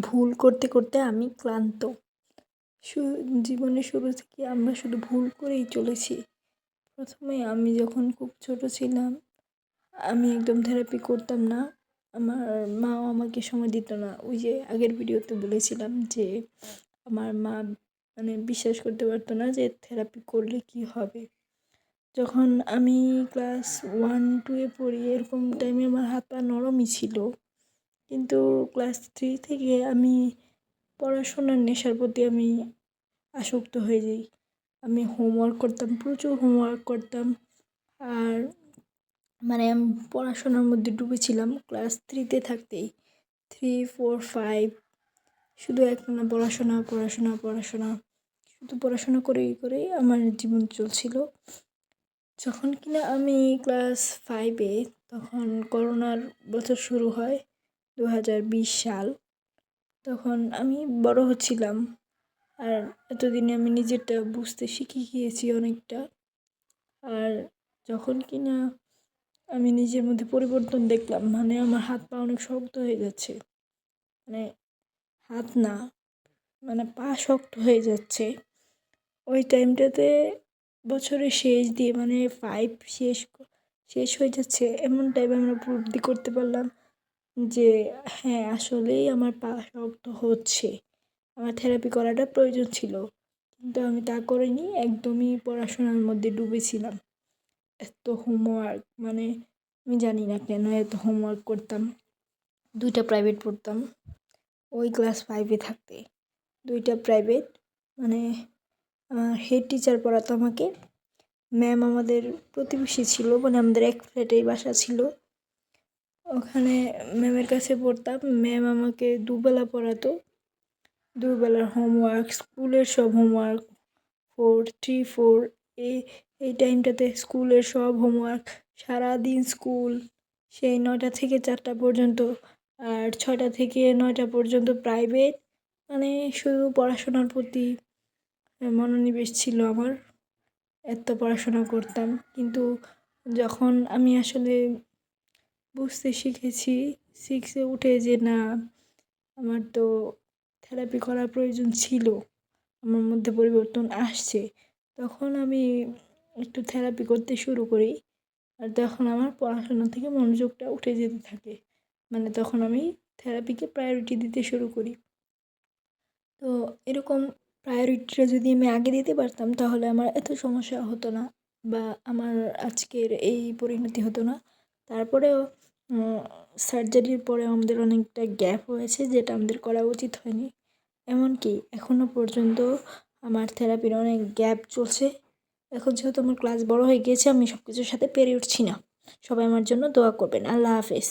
ভুল করতে করতে আমি ক্লান্ত। শু জীবনের শুরু থেকে আমরা শুধু ভুল করেই চলেছি। প্রথমে আমি যখন খুব ছোটো ছিলাম, আমি একদম থেরাপি করতাম না। আমার মাও আমাকে সময় দিত না। ওই যে আগের ভিডিওতে বলেছিলাম যে, আমার মা মানে বিশ্বাস করতে পারতো না যে থেরাপি করলে কী হবে। যখন আমি ক্লাস ওয়ান টুয়ে পড়ি, এরকম টাইমে আমার হাত পা নরমই ছিল। কিন্তু ক্লাস থ্রি থেকে আমি পড়াশোনার নেশার প্রতি আমি আসক্ত হয়ে যাই। আমি হোমওয়ার্ক করতাম, প্রচুর হোমওয়ার্ক করতাম। আর মানে আমি পড়াশোনার মধ্যে ডুবেছিলাম ক্লাস থ্রিতে থাকতেই। থ্রি ফোর ফাইভ শুধু একটানা পড়াশোনা পড়াশোনা পড়াশোনা। শুধু পড়াশোনা করেই করেই আমার জীবন চলছিল। যখন কিনা আমি ক্লাস ফাইভে তখন করোনার বছর শুরু হয়। দু হাজার বিশ সাল। তখন আমি বড় হচ্ছিলাম। আর এতদিনে আমি নিজেরটা বুঝতে শিখে গিয়েছি অনেকটা। আর যখন কিনা আমি নিজের মধ্যে পরিবর্তন দেখলাম মানে আমার হাত পা অনেক শক্ত হয়ে যাচ্ছে। মানে হাত না মানে পা শক্ত হয়ে যাচ্ছে। ওই টাইমটাতে বছরের শেষ দিয়ে মানে ফাইভ শেষ শেষ হয়ে যাচ্ছে, এমন টাইমে আমরা উপলব্ধি করতে পারলাম। যে হ্যাঁ আসলেই আমার পা শক্ত হচ্ছে। আমার থেরাপি করাটা প্রয়োজন ছিল। কিন্তু আমি তা করিনি, একদমই পড়াশোনার মধ্যে ডুবেছিলাম। এত হোমওয়ার্ক মানে আমি জানি না কেন এত হোমওয়ার্ক করতাম। দুইটা প্রাইভেট পড়তাম, ওই ক্লাস ফাইভে থাকতে। দুইটা প্রাইভেট মানে আমার হেড টিচার পড়াতো আমাকে। ম্যাম আমাদের প্রতিবেশী ছিল মানে আমাদের এক ফ্ল্যাটেই বাসা ছিল। ওখানে ম্যামের কাছে পড়তাম। ম্যাম আমাকে দুবেলা পড়াতো। দুবেলার হোমওয়ার্ক স্কুলের সব হোমওয়ার্ক ফোর থ্রি ফোর এই এই টাইমটাতে স্কুলের সব হোমওয়ার্ক সারাদিন স্কুল, সেই নয়টা থেকে চারটা পর্যন্ত, আর ছটা থেকে নয়টা পর্যন্ত প্রাইভেট মানে শুধু পড়াশোনার প্রতি মনোনিবেশ ছিল আমার। এত পড়াশোনা করতাম। কিন্তু যখন আমি আসলে বুঝতে শিখেছি। সিক্সে উঠে যে না, আমার তো থেরাপি করার প্রয়োজন ছিল, আমার মধ্যে পরিবর্তন আসছে, তখন আমি একটু থেরাপি করতে শুরু করি। আর তখন আমার পড়াশোনা থেকে মনোযোগটা উঠে যেতে থাকে। মানে তখন আমি থেরাপিকে প্রায়োরিটি দিতে শুরু করি। তো এরকম প্রায়োরিটিটা যদি আমি আগে দিতে পারতাম, তাহলে আমার এত সমস্যা হতো না বা আমার আজকের এই পরিণতি হতো না। তারপরেও সার্জারির পরে আমাদের অনেকটা গ্যাপ হয়েছে যেটা আমাদের করা উচিত হয়নি। এমনকি এখনও পর্যন্ত আমার থেরাপির অনেক গ্যাপ চলছে। এখন যেহেতু আমার ক্লাস বড় হয়ে গিয়েছে, আমি সব কিছুর সাথে পেরে উঠছি না। সবাই আমার জন্য দোয়া করবেন। আল্লাহ হাফেজ।